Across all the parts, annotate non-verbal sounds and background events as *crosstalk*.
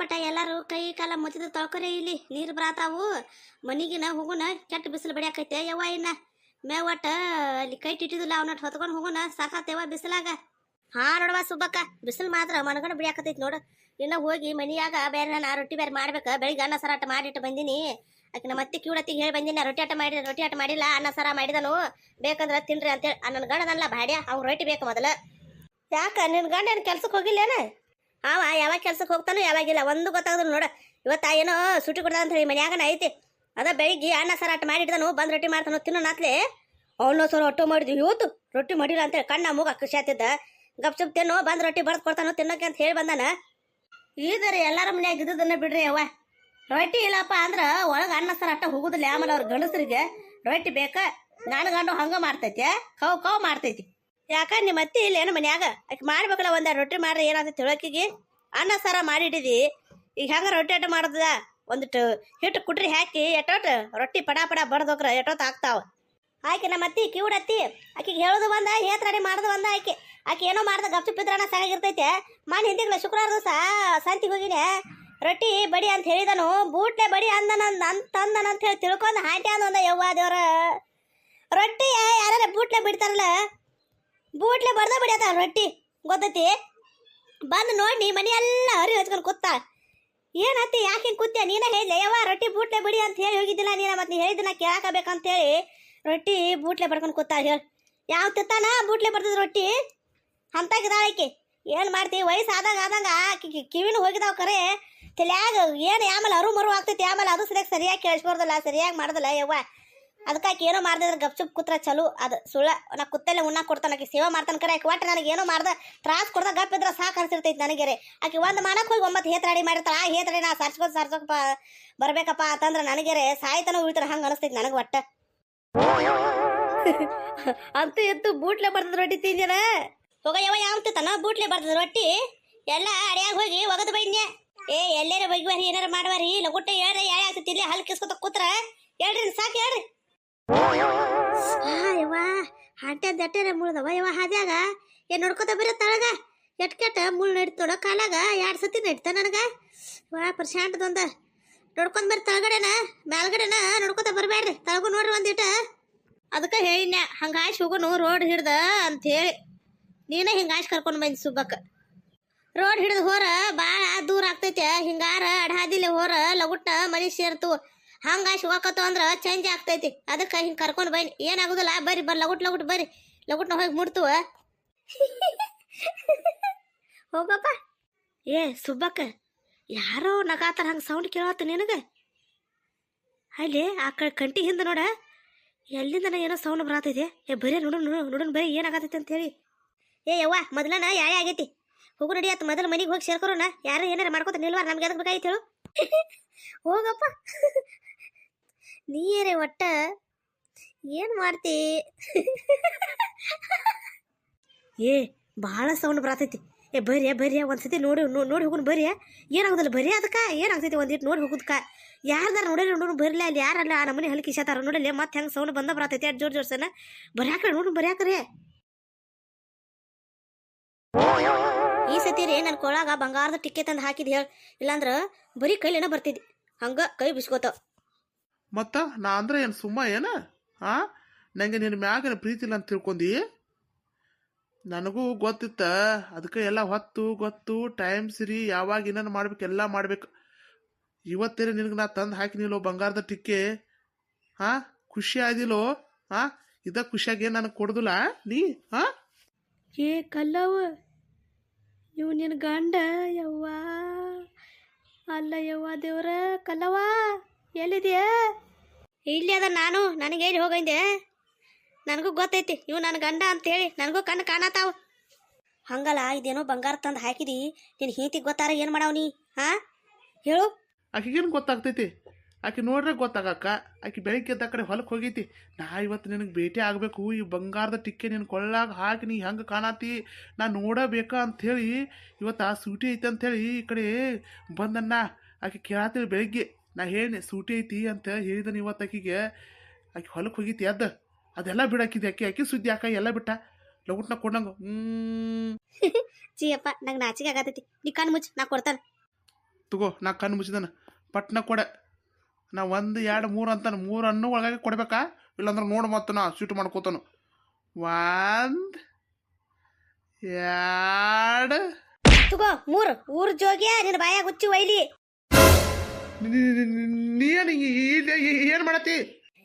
ಪಟ ಎಲ್ಲರೂ ಕೈ ಕಾಲ ಮುಚ್ಚಿದ ತೊಳ್ಕೊರಿ ಇಲ್ಲಿ ನೀರು ಬರಾತಾವು. ಮನಿಗಿನ ಹೋಗುನ ಕೆಟ್ಟ ಬಿಸಿಲು ಬಡಿಯಾಕೈತೆ. ಯವ್ವ ಇನ್ನ ಮೇ ಒಟ್ಟ ಅಲ್ಲಿ ಕೈ ಟಿಟ್ಟಿದಿಲ್ಲ, ಅವನಟ್ ಹೊತ್ಕೊಂಡು ಹೋಗೋಣ ಸಾಕಾತೇವ ಬಿಸಿಲಾಗ. ಹಾ ನೋಡವ ಸುಬ್ಬಕ್ಕ, ಬಿಸಿಲು ಮಾತ್ರ ಮನಗಂಡ ಬಿಡಿಯಾಕತೈತಿ ನೋಡು. ಇನ್ನ ಹೋಗಿ ಮನಿಯಾಗ ಬೇರೆ ನಾ ರೊಟ್ಟಿ ಬೇರೆ ಮಾಡ್ಬೇಕು. ಬೆಳಿಗ್ಗೆ ಅನ್ನ ಸರಾಟ ಮಾಡಿಟ್ಟು ಬಂದಿನಿ. ಆಕೆ ನಮ್ಮ ಅತ್ತಿ ಕಿವಡತ್ತಿಗೆ ಹೇಳಿ ಬಂದಿನಿ, ರೊಟ್ಟಿ ಆಟ ಮಾಡಿದ, ರೊಟ್ಟಿ ಆಟ ಮಾಡಿಲ್ಲ, ಅನ್ನ ಸರ ಮಾಡಿದನು. ಬೇಕಂದ್ರ ತಿನ್ರಿ ಅಂತೇಳಿ. ನನ್ನ ಗಂಡನಲ್ಲ ಬಾಡ್ಯ ಅವ್ನು ರೊಟ್ಟಿ ಬೇಕು ಮೊದಲ. ಯಾಕ ನಿನ್ನ ಗಂಡ ಏನು ಕೆಲ್ಸಕ್ಕೆ ಹೋಗಿಲ್ಲೇನ? ಅವ ಯಾವಾಗ ಕೆಲ್ಸಕ್ಕೆ ಹೋಗ್ತಾನೋ ಯಾವಾಗಿಲ್ಲ. ಒಂದು ಗೊತ್ತಾಗದ್ರು ನೋಡ. ಇವತ್ತ ಏನೋ ಸುಟಿ ಕೊಡ್ದ ಅಂತ ಹೇಳಿ ಮನ್ಯಾಗನ ಐತಿ. ಅದ ಬೆಳಿಗ್ಗೆ ಅನ್ನ ಸರಾಟ ಮಾಡಿಡ್ದನು ಬಂದ್ ರೊಟ್ಟಿ ಮಾಡ್ತಾನೋ ತಿನ್ನೋ ನಾತ್ಲೆ ಅವನು ಸರ್ ಒಟ್ಟು ಮಾಡಿದ್ವಿ. ಇವತ್ತು ರೊಟ್ಟಿ ಮಾಡಿಲ್ಲ ಅಂತೇಳಿ ಕಣ್ಣ ಮೂಗ ಖುಷಿ ಆತಿದ್ದ ಗಪ್ ಚುಪ್ ತಿನ್ನೋ, ಬಂದ್ ರೊಟ್ಟಿ ಬರ್ದು ಕೊಡ್ತಾನೋ, ತಿನ್ನೋಕೆ ಅಂತ ಹೇಳಿ ಬಂದಾನ. ಈದರೆ ಎಲ್ಲಾರ ಮನ್ಯಾಗ ಇದ್ದದನ್ನ ಬಿಡ್ರಿ ಅವ ರೊಟ್ಟಿ ಇಲ್ಲಪ್ಪ ಅಂದ್ರ ಒಳಗ ಅನ್ನ, ಸರ ಅಟ್ಟ ಹೋಗುದಿಲ್ಲ. ಆಮೇಲೆ ಅವ್ರ ಗಂಡಸರಿಗೆ ರೊಟ್ಟಿ ಬೇಕಾ? ನಾನು ಗಂಡು ಹಂಗ ಮಾಡ್ತೈತಿ. ಕವ್ ಕವ್ ಮಾಡ್ತೈತಿ. ಯಾಕ? ನಿಮ್ಮ ಅತ್ತಿ ಇಲ್ಲ ಏನು ಮನ್ಯಾಗ? ಆಕೆ ಮಾಡ್ಬೇಕಲ್ಲ ಒಂದ ರೊಟ್ಟಿ ಮಾಡ್ರಿ ಏನಾಗ್ತೈತಿ ತಿಳಕಿಗೆ ಅನ್ನ ಸಾರ ಮಾಡಿಡಿದಿ ಈಗ ಹೆಂಗ ರೊಟ್ಟಿ ಅಟ್ಟ ಮಾಡದ? ಒಂದಿಟ್ಟು ಹಿಟ್ಟು ಕುಟ್ರಿ ಹಾಕಿ ಎಟ್ಟೊಟ್ಟು ರೊಟ್ಟಿ ಪಡ ಪಡ ಬಡ್ದೋಕ್ರ ಎಟ್ಟೋತ್ ಹಾಕ್ತಾವ ಆಕೆ ನಮ್ಮ ಅತ್ತಿ ಕಿವುಡತ್ತಿ ಆಕಿಗೆ ಹೇಳೋದು ಬಂದ ಹೇತ್ರಾಡಿ ಮಾಡೋದು ಬಂದ ಆಕೆ. ಆಕೆ ಏನೋ ಮಾಡ್ದ ಗಪ್ಚು ಪಿದ್ರಣ ಸಾಗಿರ್ತೈತೆ ಮಾನ್ ಹಿಂದಿಗ್ಲ ಶುಕ್ರವಾರ ದಿವಸ ಸಂತಿಗೆ ಹೋಗಿನೆ. ರೊಟ್ಟಿ ಬಡಿ ಅಂತ ಹೇಳಿದನು. ಬೂಟ್ಲೆ ಬಡಿ ಅಂದನ ಅಂತ ಅಂದನ ಅಂತ ಹೇಳಿ ತಿಳ್ಕೊಂಡು ಹಾಂಟಿ ಅಂದ ಯವ್ವ ದೇವ್ರ. ರೊಟ್ಟಿ ಯಾರ ಬೂಟ್ಲೆ ಬಿಡ್ತಾರಲ್ಲ ಬೂಟ್ಲೆ ಬರ್ದ ಬಿಡ್ಯಾತ ರೊಟ್ಟಿ. ಗೊತ್ತೈತಿ? ಬಂದು ನೋಡಿ ಮನಿ ಎಲ್ಲ ಹರಿ ಹಚ್ಕೊಂಡು ಕೂತ. ಏನತ್ತಿ ಯಾಕೆ ಕೂತ್ಯ? ನೀನೇ ಹೇಳಿದ್ಲೆ ಯಾವ ರೊಟ್ಟಿ ಬೂಟ್ಲೆ ಬಿಡಿ ಅಂತ ಹೇಳಿ ಹೋಗಿದ್ದಿಲ್ಲ ನೀನು ಮತ್ತೆ ನೀ ಹೇಳಿದ್ನ ಕೇಳಾಕಬೇಕಂತ ಹೇಳಿ ರೊಟ್ಟಿ ಬೂಟ್ಲೆ ಬಡ್ಕೊಂಡು ಕೂತ ಹೇಳಿ. ಯಾವ ತಿತ್ತಾನ ಬೂಟ್ಲೆ ಬರ್ತದ ರೊಟ್ಟಿ? ಅಂತ ಆಕಿ. ಏನು ಮಾಡ್ತಿ? ವಯಸ್ಸು ಆದಾಗ ಆದಂಗ ಕಿವಿನ ಹೋಗಿದಾವ ಕರೆ. ತಲ್ಯಾಗ ಏನು ಆಮೇಲೆ ಅರು ಮರು ಆಗ್ತೈತಿ ಆಮೇಲೆ ಅದು ಸರಿಯಾಗಿ ಸರಿಯಾಗಿ ಕೇಳಿಸ್ಬಾರ್ದಲ್ಲ, ಸರಿಯಾಗಿ ಮಾಡ್ದಲ್ಲ ಯವ್ವ? ಅದಕ್ಕೆ ಏನೋ ಮಾಡ್ದಿದ್ರೆ ಗಪ್ಚುಪ್ ಕೂತ್ರ ಚಲೋ. ಅದು ಸುಳ್ಳ, ನಾ ಕುತ್ತಲ್ಲೇ ಉಣ್ಣ ಕೊಡ್ತಾನೆ, ಆಕೆ ಸೇವಾ ಮಾಡ್ತಾನೆ ಕರೆ. ಆಕೆ ಒಟ್ಟು ನನಗೆ ಏನೋ ಮಾಡ್ದ, ತ್ರಾಸ್ ಕೊಡ್ದ, ಗಪ್ ಇದ್ರೆ ಸಾಕು ಅನ್ಸಿರ್ತೈತಿ ನನಗೆ ಆಕೆ ಒಂದು ಮಾಡಕ್ಕೆ ಹೋಗಿ ಒಂಬತ್ತು ಹೇತ್ ರೆಡಿ ಮಾಡಿರ್ತಾಳ, ಆ ಹೇತ್ ರೆಡಿ ನಾ ಸರ್ಸ್ಕೊಂಡು ಸರ್ಚೋಕ ಬರ್ಬೇಕಪ್ಪ ಅಂತಂದ್ರೆ ನನಗೆರೆ ಸಾಯ್ತನ ಉಳಿತಾರೆ ಹಂಗೆ ಅನಿಸ್ತೈತಿ ನನಗೆ ಒಟ್ಟ. *laughs* ಅಂತೂ ಎದ್ದು ಬೂಟ್ಲೆ ಬರ್ತದ ರೊಟ್ಟಿ ತಿಂದಿನ ಹೋಗ ಯಾವ ಯಾವ ತನ ಬೂಟ್ಲೆ ಬರ್ತದ ರೊಟ್ಟಿ? ಎಲ್ಲ ಅಡಿಯಾಗ ಹೋಗಿ ಒಗದು ಬೈನ್ಯ ಏ, ಎಲ್ಲಾರ ಬೈಗ್ವಾರಿ ಏನಾರ ಮಾಡುವಾರಿ? ಲಗುಟ್ಟೆ ಹೇಳ್ರಿ ಯಾಳೆ ಆಗ್ತೈತಿ ಇಲ್ಲಿ ಹಲ್ ಕಿಸ್ಕೊತ ಕೂತ್ರ? ಹೇಳ್ರಿ, ಸಾಕು ಹೇಳ್ರಿ. ಯವ್ವ ಹಾಟೆ ದಟ್ಟರೆ ಮುಳ್ದವ, ಯವ್ವ, ಹಾದ್ಯಾಗ? ಏನ್ ನೋಡ್ಕೊತ ಬರ ತಳಗ ಎಟ್ ಕೆಟ್ಟ ಮುಳ್ ನಡಿತೋಡ ಕಾಲಾಗ, ಎರಡ್ ಸತಿ ನಡಿತ ನನಗ? ವಾ, ಪ್ರಶಾಂತದೊಂದ. ನೋಡ್ಕೊಂಡ್ ಬರ್ರಿ ತಳಗಡೆನ, ಮ್ಯಾಲ್ಗಡೆನ ನೋಡ್ಕೊತ ಬರ್ಬೇಡ್ರಿ ತಳಗು ನೋಡ್ರಿ ಒಂದಿಟ. ಅದಕ್ಕೆ ಹೇಳಿನ ಹಂಗಾಶ್ ಹೋಗೋನು ರೋಡ್ ಹಿಡ್ದ ಅಂತ ಹೇಳಿ ನೀನೇ ಹಿಂಗಾಶ್ ಕರ್ಕೊಂಡು ಬಂದಿ ಸುಬ್ಬಕ್ಕ. ರೋಡ್ ಹಿಡಿದು ಹೋರ ಭಾಳ ದೂರ ಆಗ್ತೈತೆ ಹಿಂಗಾರ ಅಡಹಾದಿಲಿ ಹೋರ ಲಗುಟ್ಟ ಮನಿ ಸೇರ್ತು ಹಂಗಾಶ್ ಶಿವಕತ್ತು ಅಂದ್ರ ಚೇಂಜ್ ಆಗ್ತೈತಿ. ಅದಕ್ಕೆ ಹಿಂಗೆ ಕರ್ಕೊಂಡು ಬನ್ನಿ. ಏನಾಗುದಿಲ್ಲ, ಬರ್ರಿ ಬರ್ರಿ ಲಗುಟ್ ಲಗುಟ್, ಬರ್ರಿ. ಲಗುಟ್ನ ಹೋಗಿ ಮುಡ್ತುವ *laughs* ಹೋಗಪ್ಪ. ಏ, ಸುಬ್ಬಕ್ಕ, ಯಾರೋ ನಗಾತಾರ ಹಂಗೆ ಸೌಂಡ್ ಕೇಳತ್ತ ನಿನಗೆ? ಅಲ್ಲಿ, ಆ ಕಡೆ ಕಂಟಿ ಹಿಂದೆ ನೋಡ. ಎಲ್ಲಿಂದ ಏನೋ ಸೌಂಡ್ ಬರತೈತೆ. ಏ, ಬರೀ ನೋಡು ನೋಡು ನೋಡೋಣ ಬರೀ ಏನಾಗತೈತೆ ಅಂತ ಹೇಳಿ. ಏ, ಯವ್ವ, ಮೊದಲನ ಯಾಳೆ ಆಗೈತಿ? ಹೋಗು ನಡಿ, ಆತ ಮೊದಲು ಮನಿಗೆ ಹೋಗಿ ಸೇರ್ಕೊರೋಣ. ಯಾರು ಏನಾರ ಮಾಡ್ಕೊತ ನಿಲ್ವಾರ? ನಮ್ಗೆ ಅದಕ್ಕೆ ಬೇಕಾಗಿತ್ತು ಹೇಳು. *laughs* ಹೋಗಪ್ಪ. *laughs* ನೀರೇ ಒಟ್ಟ. ಏನು ಮಾಡ್ತಿ? ಏ ಭಾಳ ಸೌಂಡ್ ಬರತೈತಿ. ಏ ಬರ್ರಿ ಬರ್ರಿ ಒಂದ್ಸತಿ ನೋಡಿ ನೋಡಿ ಹೋಗುನ್ ಬರ್ರಿ. ಏನಾಗುದಿಲ್ಲ ಬರ್ರಿ ಅದಕ್ಕೆ. ಏನಾಗ್ತೈತಿ ಒಂದಿಟ್ಟು ನೋಡಿ ಹೋಗುದ್ಕ. ಯಾರ್ದಾರ ನೋಡಿರಿ ನೋಡು ಬರಲಿ ಅಲ್ಲಿ ಯಾರಲ್ಲ ಆ ನಮ್ಮನೆ ಹಲ್ಕಿ ಶಾತಾರ ನೋಡಲಿ ಮತ್ತೆ ಹೆಂಗೆ ಸೌಂಡ್ ಬಂದ ಬರತೈತಿ ಅಟ್ ಜೋರ್ ಜೋರ್ಸನ ಬರ್ಯಾಕ್ರಿ ನೋಡು ಬರ್ಯಾಕ್ರಿ ಈ ಸತಿ ರೀ ನನ್ನ ಕೊಳಾಗ ಬಂಗಾರದ ಟಿಕೆ ತಂದು ಹಾಕಿದ್ ಹೇಳ. ಇಲ್ಲಾಂದ್ರ ಬರೀ ಕೈಲೇನ ಬರ್ತಿದ್ದಿ. ಹಂಗ ಕೈ ಬಿಸ್ಕೋತಾವ. ಮತ್ತ ನಾ ಅಂದ್ರೆ ಏನು ಸುಮ್ಮ ಏನ? ಆ? ನನಗೆ ನಿನ್ನ ಮ್ಯಾಗನ ಪ್ರೀತಿ ಇಲ್ಲ ಅಂತ ತಿಳ್ಕೊಂಡಿ. ನನಗೂ ಗೊತ್ತಿತ್ತ. ಅದಕ್ಕೆ ಎಲ್ಲ ಹೊತ್ತು, ಗೊತ್ತು ಟೈಮ್ ಸಿರಿ, ಯಾವಾಗ ಏನೇನು ಮಾಡ್ಬೇಕು, ಎಲ್ಲ ಮಾಡ್ಬೇಕು. ಇವತ್ತೇನೆ ನಿನಗೆ ನಾ ತಂದು ಹಾಕಿನಿಲ್ಲೋ ಬಂಗಾರದ ಟಿಕ್ಕೆ? ಹಾ ಖುಷಿ ಆದಿಲ್ಲೋ? ಹಾ ಇದ ಖುಷಿಯಾಗಿ ನನಗೆ ಕೊಡುದಿಲ್ಲ ನೀ ಹಾ ಏ ಕಲ್ಲವ ಇವ್ ನಿನ್ನ ಗಂಡ ಯವ್ವ? ಅಲ್ಲ ಯವ್ವ ದೇವ್ರ ಕಲ್ಲವ ಎಲ್ಲಿದ್ಯಾ ಇಲ್ಲಿ ಅದ ನಾನು, ನನಗೆ ಹೇಳಿ ಹೋಗಂದೆ? ನನಗೂ ಗೊತ್ತೈತಿ ಇವು ನನ್ನ ಗಂಡ ಅಂತೇಳಿ ನನಗೂ ಕಣ್ಣು ಕಾಣತಾವ ಹಂಗಲ್ಲ, ಇದೇನೋ ಬಂಗಾರ ತಂದು ಹಾಕಿದಿ ನಿನ್ನ ಹೀತಿಗೆ ಗೊತ್ತಾರ ಏನು ಮಾಡಾವ್ ನೀ ಹಾ ಹೇಳು. ಆಕಿಗೇನು ಗೊತ್ತಾಗ್ತೈತಿ? ಆಕೆ ನೋಡ್ರೆ ಗೊತ್ತಾಗಕ್ಕ, ಆಕೆ ಬೆಳಿಗ್ಗೆ ಎದ್ದ ಕಡೆ ಹೊಲಕ್ಕೆ ಹೋಗೈತಿ. ನಾ ಇವತ್ತು ನಿನಗೆ ಭೇಟಿ ಆಗಬೇಕು, ಈ ಬಂಗಾರದ ಟಿಕ್ಕೆ ನೀನು ಕೊಳ್ಳಾಗ ಹಾಕಿ ನೀ ಹೆಂಗೆ ಕಾಣತಿ? ನಾ ನೋಡಬೇಕಾ ಅಂಥೇಳಿ ಇವತ್ತು ಆ ಸೂಟಿ ಐತೆ ಅಂಥೇಳಿ ಈ ಕಡೆ ಬಂದನ್ನ ಆಕೆ ಕೇಳತ್ತೀವಿ ಬೆಳಿಗ್ಗೆ. ನಾ ಹೇಳಿ ಸೂಟಿ ಐತಿ ಅಂತ ಹೇಳಿದನು ಇವತ್ತು ಆಕಿಗೆ. ಆಕೆ ಹೊಲಕ್ಕೆ ಹೋಗಿತಿ ಅದ ಅದೆಲ್ಲ ಬಿಡಾಕಿದೆ ಆಕೆ ಆಕೆ ಸುದ್ದಿ ಆಕ ಎಲ್ಲ ಬಿಟ್ಟ. ಲಗುಟ್ನ ಕೊಡಂಗ ಹ್ಞೂ *laughs* ಅಪ್ಪ ನಂಗೆ ನಾಚಿಕೆ ಆಗತೈತಿ. ನೀ ಕಣ್ಣು ಮುಚ್ಚು ನಾ ಕೊಡ್ತಾನೆ. ತಗೋ ನಾ ಕಣ್ಣು ಮುಚ್ಚಿದನ. ಪಟ್ನ ಕೊಡ. ನಾ ಒಂದು ಎರಡು ಮೂರು ಅಂತಾನೆ ಮೂರು ಅನ್ನೋ ಒಳಗಾಗಿ ಕೊಡ್ಬೇಕಾ? ಇಲ್ಲಾಂದ್ರೆ ನೋಡು ಮತ್ತು ನಾ ಸ್ವೀಟ್ ಮಾಡ್ಕೋತಾನು. ಒಂದು ಎರಡು. ತಗೋ ಮೂರು. ಊರ್ ಜೋಗಿಯ ನಿನ್ನ ಬಾಯಾಗ ಹುಚ್ಚಿ ಒಯ್ಲಿ. ನೀನು ಇಲ್ಲಿ ಏನು ಮಾಡತ್ತಿ?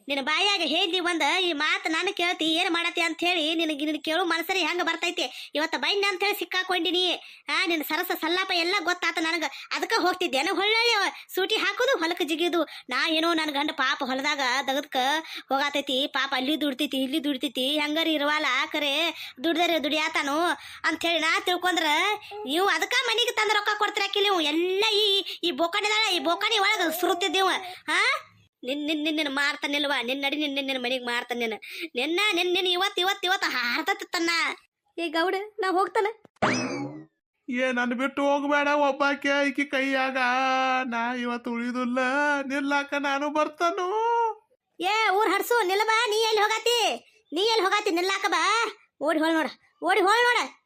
ನಿನ್ನ ಬಾಯಾಗ ಹೇಳಿ ಬಂದ ಈ ಮಾತು ನಾನು ಕೇಳ್ತಿ, ಏನು ಮಾಡತಿ ಅಂತ ಹೇಳಿ ನಿನಗೆ ನಿನ್ನ ಕೇಳು ಮನಸರಿ ಹೆಂಗ ಬರ್ತೈತಿ. ಇವತ್ತ ಬೈಂಡ್ ಅಂತ ಹೇಳಿ ಸಿಕ್ಕಾಕೊಂಡಿನಿ ಆ, ನಿನ್ನ ಸರಸ ಸಲ್ಲಾಪ ಎಲ್ಲ ಗೊತ್ತಾತ ನನಗೆ. ಅದಕ್ಕೆ ಹೋಗ್ತಿದ್ದೆ. ನಾನು ಹೊಳ್ಳಳ್ಳಿ ಸೂಟಿ ಹಾಕೋದು ಹೊಲಕ್ಕೆ ಜಿಗಿಯುದು. ನಾ ಏನೋ ನನ್ನ ಗಂಡ ಪಾಪ ಹೊಲದಾಗ ದಗದ್ಕ ಹೋಗಾತೈತಿ. ಪಾಪ ಅಲ್ಲಿ ದುಡ್ತೈತಿ, ಇಲ್ಲಿ ದುಡ್ತೈತಿ. ಹೆಂಗಾರಿ ಇರುವಲ್ಲ ಕರೆ ದುಡ್ದರೆ ದುಡಿಯಾತಾನು ಅಂತ ಹೇಳಿ ನಾ ತಿಳ್ಕೊಂಡ್ರ ನೀವು ಅದಕ್ಕೆ ಮನೆಗೆ ತಂದು ರೊಕ್ಕ ಕೊಡ್ತಿರಾಕಿ ನೀವು ಎಲ್ಲ ಈ ಈ ಬೋಕಾಣಿದಾಳ, ಈ ಬೋಕಾಣಿ ಒಳಗೆ ಸುರುತ್ತಿದ್ದೇವ. ಹಾ ನಿನ್ ನಿನ್ ನಿನ್ನ ಮಾರ್ತಾನಿಲ್ವಾ? ನಿನ್ನ ನಡಿ ನಿನ್ನ ನಿನ್ನ ಮನೆಗೆ ಮಾರ್ತಾನ ನಿನ್ನ ನಿನ್ನ ನಿನ್ನ ಇವತ್ತು ಇವತ್ತು ಇವತ್ತು ಹಾರ್ತತನ್ನ ಏ ಗೌಡ ನಾ ಹೋಗ್ತಾನ. ಏ ನನ್ನ ಬಿಟ್ಟು ಹೋಗ್ಬೇಡ ಒಬ್ಬಾಕೆ ಈಕಿ ಕೈಯಾಗ. ನಾ ಇವತ್ತು ಉಳಿದಿಲ್ಲ. ನಿಲ್ಲಾಕ ನಾನು ಬರ್ತಾನು. ಏ ಊರ್ ಹಡ್ಸು ನಿಲ್ಲ ಬಾ ನೀ ಎಲ್ಲಿ ಹೋಗಾತಿ? ನೀ ಎಲ್ಲಿ ಹೋಗಾತಿ? ನಿಲ್ಲಾಕ ಬಾ. ಓಡಿ ಹೋಳ್ ನೋಡ. ಓಡಿ ಹೋಳ್ ನೋಡ.